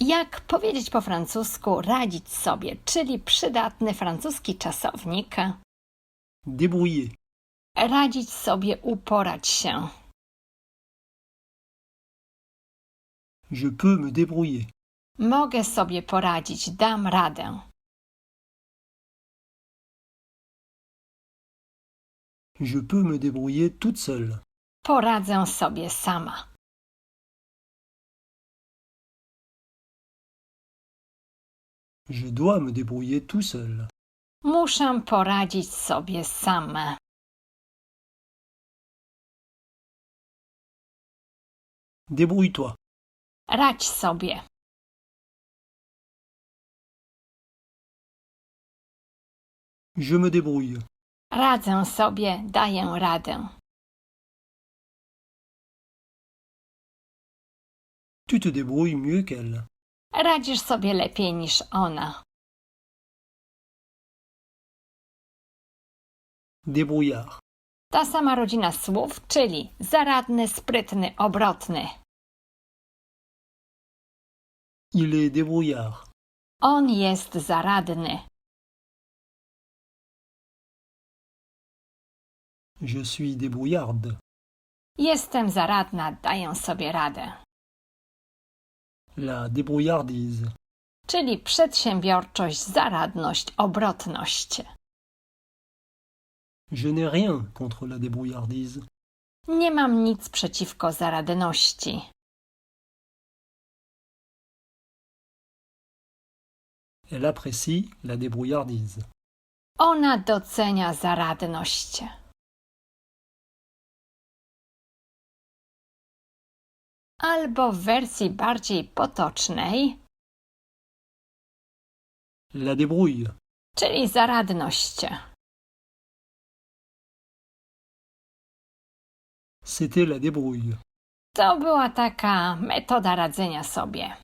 Jak powiedzieć po francusku radzić sobie, czyli przydatny francuski czasownik. Débrouiller. Radzić sobie, uporać się. Je peux me débrouiller. Mogę sobie poradzić, dam radę. Je peux me débrouiller toute seule. Poradzę sobie sama. Je dois me débrouiller tout seul. Muszę poradzić sobie sama. Débrouille-toi. Radź sobie. Je me débrouille. Radzę sobie, daję radę. Tu te débrouilles mieux qu'elle. Radzisz sobie lepiej niż ona. Débrouillard. Ta sama rodzina słów, czyli zaradny, sprytny, obrotny. Il est débrouillard. On jest zaradny. Je suis débrouillarde. Jestem zaradna, daję sobie radę. La débrouillardise. Czyli przedsiębiorczość, zaradność, obrotność. Je n'ai rien contre la débrouillardise. Nie mam nic przeciwko zaradności. Elle apprécie la débrouillardise. Ona docenia zaradność. Albo w wersji bardziej potocznej, La débrouille. czyli zaradność. C'était la débrouille. To była taka metoda radzenia sobie.